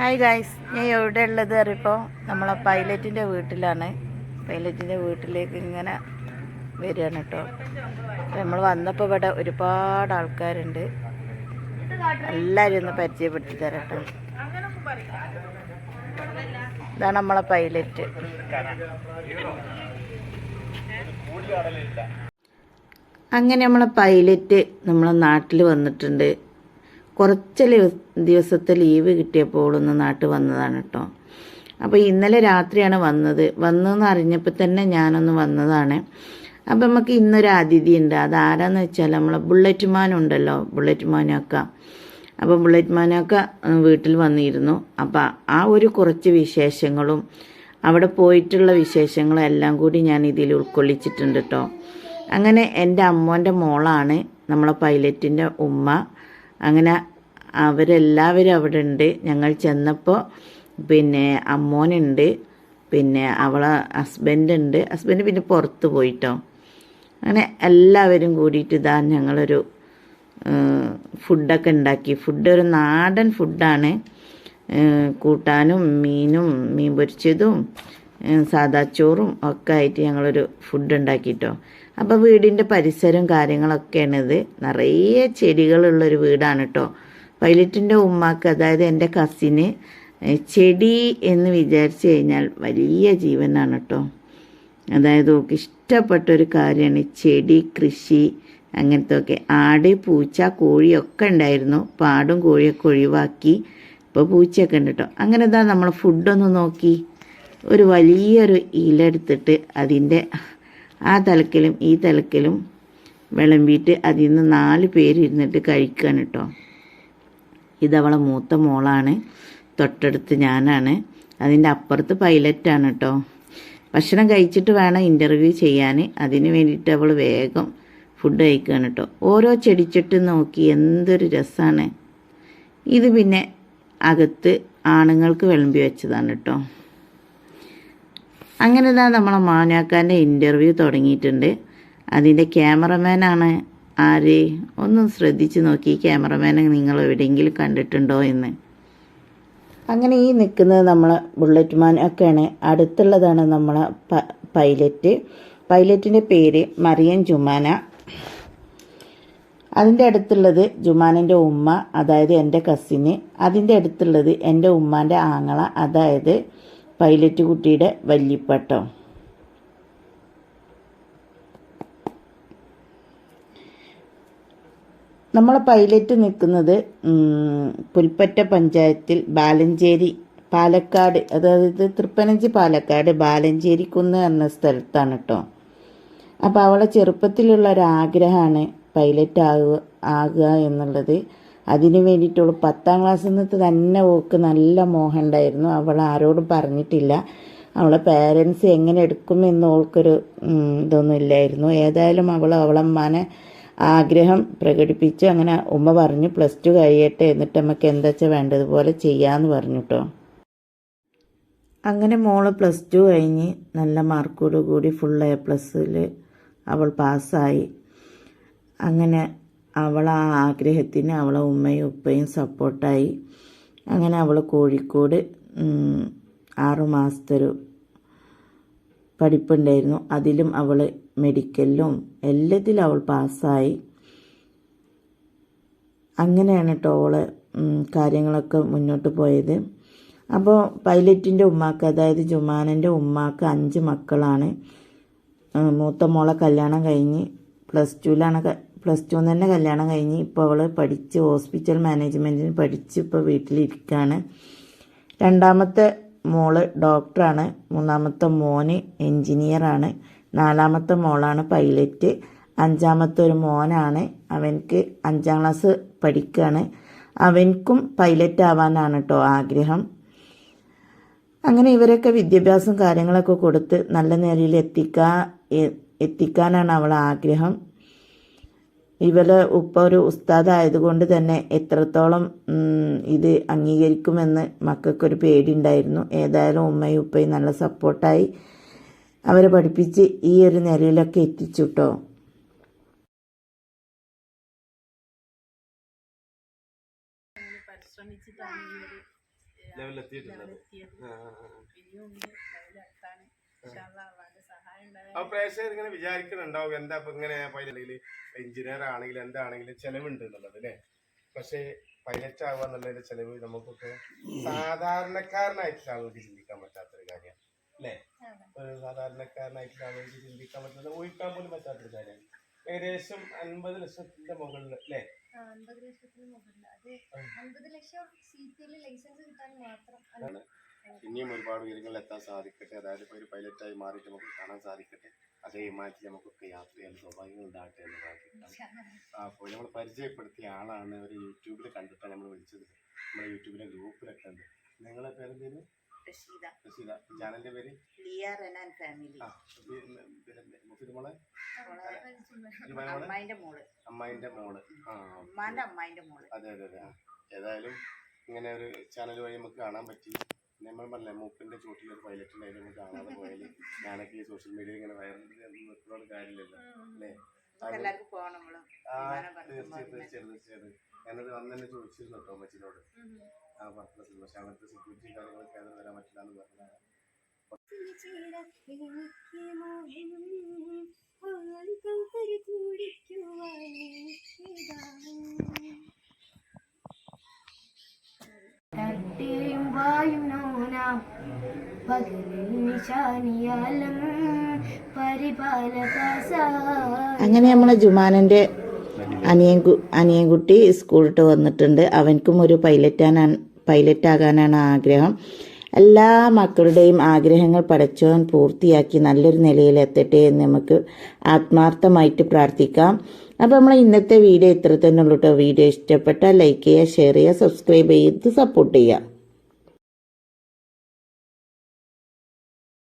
Hi guys ഞാൻ എവിടെ ഉള്ളത് അറിയിപ്പോൾ നമ്മളെ പൈലറ്റിന്റെ വീട്ടിലാണ്. പൈലറ്റിന്റെ വീട്ടിലേക്ക് ഇങ്ങനെ വരികയാണ് കേട്ടോ. നമ്മൾ വന്നപ്പോൾ ഇവിടെ ഒരുപാട് ആൾക്കാരുണ്ട്. എല്ലാവരും ഒന്ന് പരിചയപ്പെടുത്തി തരാം കേട്ടോ ഇതാണ് നമ്മളെ പൈലറ്റ്. അങ്ങനെ നമ്മളെ പൈലറ്റ് നമ്മളെ നാട്ടിൽ വന്നിട്ടുണ്ട്. കുറച്ച് ദിവസത്തെ ലീവ് കിട്ടിയപ്പോൾ ഒന്ന് നാട്ടിൽ വന്നതാണ് കേട്ടോ. അപ്പോൾ ഇന്നലെ രാത്രിയാണ് വന്നത്. വന്നതെന്ന് അറിഞ്ഞപ്പോൾ തന്നെ ഞാനൊന്ന് വന്നതാണ്. അപ്പം നമുക്ക് ഇന്നൊരു അതിഥി ഉണ്ട്. അത് ആരാന്ന് വെച്ചാൽ നമ്മളെ ബുള്ളറ്റ് മാൻ ഉണ്ടല്ലോ ബുള്ളറ്റ് മാനൊക്കെ. അപ്പോൾ ബുള്ളറ്റ് മാനൊക്കെ വീട്ടിൽ വന്നിരുന്നു. അപ്പം ആ ഒരു കുറച്ച് വിശേഷങ്ങളും അവിടെ പോയിട്ടുള്ള വിശേഷങ്ങളും എല്ലാം കൂടി ഞാൻ ഇതിൽ ഉൾക്കൊള്ളിച്ചിട്ടുണ്ട് കേട്ടോ. അങ്ങനെ എന്റെ അമ്മോന്റെ മോളാണ് നമ്മളെ പൈലറ്റിന്റെ ഉമ്മ. അങ്ങനെ അവരെല്ലാവരും അവിടെ ഉണ്ട് ഞങ്ങൾ ചെന്നപ്പോൾ പിന്നെ അമ്മോനുണ്ട് പിന്നെ അവളെ ഹസ്ബൻഡ് ഉണ്ട് ഹസ്ബൻഡ് പിന്നെ പുറത്ത് പോയിട്ടോ. അങ്ങനെ എല്ലാവരും കൂടിയിട്ട് ഇതാ ഞങ്ങളൊരു ഫുഡൊക്കെ ഉണ്ടാക്കി. ഫുഡ് ഒരു നാടൻ ഫുഡാണ്. കൂട്ടാനും മീനും മീൻ പൊരിച്ചതും സാദാ ചോറും ഒക്കെ ആയിട്ട് ഞങ്ങളൊരു ഫുഡ് ഉണ്ടാക്കിട്ടോ. അപ്പോൾ വീടിന്റെ പരിസരവും കാര്യങ്ങളൊക്കെയാണിത്. നിറയെ ചെടികളുള്ളൊരു വീടാണ് കേട്ടോ പൈലറ്റിന്റെ ഉമ്മാക്ക് അതായത് എന്റെ കസിന് ചെടി എന്ന് വിചാരിച്ചു കഴിഞ്ഞാൽ വലിയ ജീവനാണ് കേട്ടോ അതായത് ഓക്ക് ഇഷ്ടപ്പെട്ട ഒരു കാര്യമാണ് ചെടി കൃഷി അങ്ങനത്തെ ഒക്കെ ആട് പൂച്ച കോഴിയൊക്കെ ഉണ്ടായിരുന്നു. പാടും കോഴിയൊക്കെ ഒഴിവാക്കി ഇപ്പോൾ പൂച്ചയൊക്കെ ഉണ്ട് കേട്ടോ അങ്ങനെ ഇതാ നമ്മൾ ഫുഡൊന്ന് നോക്കി. ഒരു വലിയൊരു ഇല എടുത്തിട്ട് അതിന്റെ ആ തലക്കിലും ഈ തലക്കിലും വിളമ്പിയിട്ട് അതിൽ നിന്ന് നാല് പേര് ഇരുന്നിട്ട് കഴിക്കുകയാണ് കേട്ടോ ഇതവളെ മൂത്ത മോളാണ്. തൊട്ടടുത്ത് ഞാനാണ്. അതിന്റെ അപ്പുറത്ത് പൈലറ്റാണ് കേട്ടോ ഭക്ഷണം കഴിച്ചിട്ട് വേണം ഇന്റർവ്യൂ ചെയ്യാൻ അതിന് വേണ്ടിയിട്ട് അവൾ വേഗം ഫുഡ് കഴിക്കുകയാണ് കേട്ടോ ഓരോ ചെടിച്ചട്ട് നോക്കി എന്തൊരു രസമാണ് ഇത് പിന്നെ അകത്ത് ആണുങ്ങൾക്ക് വിളമ്പി വെച്ചതാണ് കേട്ടോ അങ്ങനെ ഇതാ നമ്മളെ മാനാക്കാന്റെ ഇന്റർവ്യൂ തുടങ്ങിയിട്ടുണ്ട്. അതിന്റെ ക്യാമറമാനാണ് ആര്? ഒന്നും ശ്രദ്ധിച്ച് നോക്കി. ക്യാമറമാനെ നിങ്ങൾ എവിടെയെങ്കിലും കണ്ടിട്ടുണ്ടോ എന്ന്. അങ്ങനെ ഈ നിൽക്കുന്നത് നമ്മളെ ബുള്ളറ്റ് മാൻ ഒക്കെയാണ്. അടുത്തുള്ളതാണ് നമ്മളെ പൈലറ്റ് പൈലറ്റിന്റെ പേര് മറിയൻ ജുമാന. അതിന്റെ അടുത്തുള്ളത് ജുമാനന്റെ ഉമ്മ അതായത് എന്റെ കസിന് അതിന്റെ അടുത്തുള്ളത് എന്റെ ഉമ്മാന്റെ ആങ്ങള അതായത് പൈലറ്റ് കുട്ടിയുടെ വല്യപ്പട്ടോ നമ്മളെ പൈലറ്റ് നിൽക്കുന്നത് പുൽപ്പറ്റ പഞ്ചായത്തിൽ ബാലഞ്ചേരി പാലക്കാട് അതായത് തൃപ്പനഞ്ചി പാലക്കാട് ബാലഞ്ചേരി കുന്ന് എന്ന സ്ഥലത്താണ് കേട്ടോ അപ്പോൾ അവളെ ചെറുപ്പത്തിലുള്ള ഒരു ആഗ്രഹമാണ് പൈലറ്റ് ആകുക ആകുക എന്നുള്ളത്. അതിന് വേണ്ടിയിട്ടുള്ള പത്താം ക്ലാസ്സിൽ നിന്ന് തന്നെ ഓക്ക് നല്ല മോഹം ഉണ്ടായിരുന്നു. അവൾ ആരോടും പറഞ്ഞിട്ടില്ല. അവളെ പേരൻസ് എങ്ങനെ എടുക്കുമെന്ന് ഓൾക്കൊരു ഇതൊന്നും ഇല്ലായിരുന്നു. ഏതായാലും അവൾ അവളമ്മാനെ ആഗ്രഹം പ്രകടിപ്പിച്ചു. അങ്ങനെ ഉമ്മ പറഞ്ഞു പ്ലസ് ടു കഴിയട്ടെ എന്നിട്ട് നമുക്ക് എന്താ വെച്ചാൽ വേണ്ടതുപോലെ ചെയ്യാമെന്ന് പറഞ്ഞു കേട്ടോ അങ്ങനെ മോൾ പ്ലസ് ടു കഴിഞ്ഞ് നല്ല മാർക്കോട് കൂടി ഫുൾ എ പ്ലസ്സിൽ അവൾ പാസ്സായി അങ്ങനെ അവൾ ആ ആഗ്രഹത്തിന് അവളെ ഉമ്മയും ഉപ്പയും സപ്പോർട്ടായി. അങ്ങനെ അവൾ കോഴിക്കോട് ആറുമാസത്തെ ആറു മാസത്തെ ഒരു പഠിപ്പുണ്ടായിരുന്നു. അതിലും അവൾ മെഡിക്കലിലും എല്ലാത്തിലും അവൾ പാസ്സായി. അങ്ങനെയാണ് കേട്ടോ അവൾ കാര്യങ്ങളൊക്കെ മുന്നോട്ട് പോയത്. അപ്പോൾ പൈലറ്റിന്റെ ഉമ്മാക്ക് അതായത് ജുമാനന്റെ ഉമ്മാക്ക് അഞ്ച് മക്കളാണ്. മൂത്ത മോളെ കല്യാണം കഴിഞ്ഞ് പ്ലസ് ടുവിലാണ് പ്ലസ് ടു തന്നെ കല്യാണം കഴിഞ്ഞ് ഇപ്പോൾ അവൾ പഠിച്ച് ഹോസ്പിറ്റൽ മാനേജ്മെന്റിന് പഠിച്ച് ഇപ്പോൾ വീട്ടിലിരിക്കുകയാണ് രണ്ടാമത്തെ മോൾ ഡോക്ടറാണ്. മൂന്നാമത്തെ മോന് എൻജിനീയറാണ് നാലാമത്തെ മോളാണ് പൈലറ്റ്. അഞ്ചാമത്തെ ഒരു മോനാണ്. അവൻക്ക് അഞ്ചാം ക്ലാസ് പഠിക്കുകയാണ് അവൻക്കും പൈലറ്റ് ആവാനാണ് കേട്ടോ ആഗ്രഹം. അങ്ങനെ ഇവരൊക്കെ വിദ്യാഭ്യാസം കാര്യങ്ങളൊക്കെ കൊടുത്ത് നല്ല നിലയിൽ എത്തിക്കാൻ എത്തിക്കാനാണ് അവൾ ആഗ്രഹം ഇവൾ ഉപ്പ ഒരു ഉസ്താദ് ആയതുകൊണ്ട് തന്നെ എത്രത്തോളം ഇത് അംഗീകരിക്കുമെന്ന് മക്കൾക്കൊരു പേടിയുണ്ടായിരുന്നു. ഏതായാലും ഉമ്മയും ഉപ്പയും നല്ല സപ്പോർട്ടായി അവരെ പഠിപ്പിച്ച് ഈ ഒരു നിലയിലൊക്കെ എത്തിച്ചു കേട്ടോ പരിശ്രമിച്ചിട്ടാണ് ഈ ഒരു ലെവലെത്തിയിട്ടുള്ളത് ലെവലെത്താൻ അപ്പൊ പ്രേക്ഷകർ ഇങ്ങനെ വിചാരിക്കുന്നുണ്ടാവും എന്താ ഇപ്പൊ ഇങ്ങനെ പൈലറ്റ് എഞ്ചിനീയർ ആണെങ്കിലും എന്താണെങ്കിലും ചെലവുണ്ട് എന്നുള്ളത് അല്ലേ? പക്ഷേ പൈലറ്റ് ആവുക എന്നുള്ളതിന്റെ ചെലവ് നമുക്കൊക്കെ സാധാരണക്കാരനായിട്ടുള്ള ആളുകൾക്ക് ചിന്തിക്കാൻ പറ്റാത്തൊരു കാര്യമാണ് അല്ലേ? ഒരു സാധാരണക്കാരനായിട്ടുള്ള ആളുകൾക്ക് ചിന്തിക്കാൻ പറ്റുന്നത് ഊഹിക്കാൻ പോലും പറ്റാത്തൊരു കാര്യമാണ്. ഏകദേശം അൻപത് ലക്ഷത്തിന്റെ മുകളിൽ അല്ലേ? അൻപത് ലക്ഷത്തിന് മുകളിൽ അത് അൻപത് ലക്ഷം സീറ്റിൽ ലൈസൻസ് കിട്ടാൻ മാത്രം. ഇനിയും ഒരുപാട് ഉയരങ്ങളിൽ എത്താൻ സാധിക്കട്ടെ. അതായത് ഇപ്പോൾ ഒരു പൈലറ്റായി മാറിയിട്ട് നമുക്ക് കാണാൻ സാധിക്കട്ടെ. അതേ വിമാനത്തിൽ നമുക്കൊക്കെ യാത്ര ചെയ്യാൻ സ്വാഭാവികം ഉണ്ടാകട്ടെ എന്ന് പ്രാർത്ഥിക്കാം അപ്പോൾ നമ്മൾ പരിചയപ്പെടുത്തിയ ആളാണ് ഒരു യൂട്യൂബിൽ കണ്ടിട്ടാണ് നമ്മൾ വിളിച്ചത്. നമ്മുടെ യൂട്യൂബിലെ ഗ്രൂപ്പിലൊക്കെ ഉണ്ട്. നിങ്ങളെ പേരെന്തേലും റഷീദ. റഷീദ. ചാനലിന്റെ പേര്? ലിയ റെനാൻ ഫാമിലി. ആ മുഫിദുമോളെ നമ്മളെ അമ്മായിന്റെ മോൾ. അമ്മായിന്റെ മോൾ. ആ ഉമ്മാന്റെ അമ്മായിന്റെ മോൾ. അതെ അതെ അതെ. ഏതായാലും ഇങ്ങനെ ഒരു ചാനൽ വഴി നമുക്ക് കാണാൻ പറ്റി. നമ്മൾ പറഞ്ഞില്ലേ മൂക്കിന്റെ ചോട്ടിൽ ഒരു പൈലറ്റ് ഉണ്ടായിരുന്നു. നമുക്ക് കാണാതെ പോയാൽ ഞാനൊക്കെ ഈ സോഷ്യൽ മീഡിയ ഇങ്ങനെ വൈറൽ നിൽക്കുന്നോട് കാര്യമില്ലല്ലോ അല്ലേ? ആ തീർച്ചയായും തീർച്ചയായും തീർച്ചയായും. ഞാനത് അന്ന് തന്നെ ചോദിച്ചിരുന്നു കേട്ടോ അമ്മച്ചിനോട്. ആ പറഞ്ഞ സിനിമ പക്ഷെ അവിടുത്തെ സെക്യൂരിറ്റി കാര്യങ്ങളൊക്കെ അത് വരാൻ പറ്റില്ല എന്ന് പറഞ്ഞതാണ്. അങ്ങനെ നമ്മളെ ജുമാനന്റെ അനിയൻ അനിയൻകുട്ടി സ്കൂളിട്ട് വന്നിട്ടുണ്ട്. അവൻക്കും ഒരു പൈലറ്റാനാണ് പൈലറ്റ് ആകാനാണ് ആഗ്രഹം. എല്ലാ മക്കളുടെയും ആഗ്രഹങ്ങൾ പടച്ചവൻ പൂർത്തിയാക്കി നല്ലൊരു നിലയിലെത്തട്ടെ എന്ന് നമുക്ക് ആത്മാർത്ഥമായിട്ട് പ്രാർത്ഥിക്കാം. അപ്പോൾ നമ്മളെ ഇന്നത്തെ വീഡിയോ ഇത്ര തന്നെ ഉള്ളൂ കേട്ടോ വീഡിയോ ഇഷ്ടപ്പെട്ടാൽ ലൈക്ക് ചെയ്യുക ഷെയർ ചെയ്യുക സബ്സ്ക്രൈബ് ചെയ്ത് സപ്പോർട്ട് ചെയ്യുക.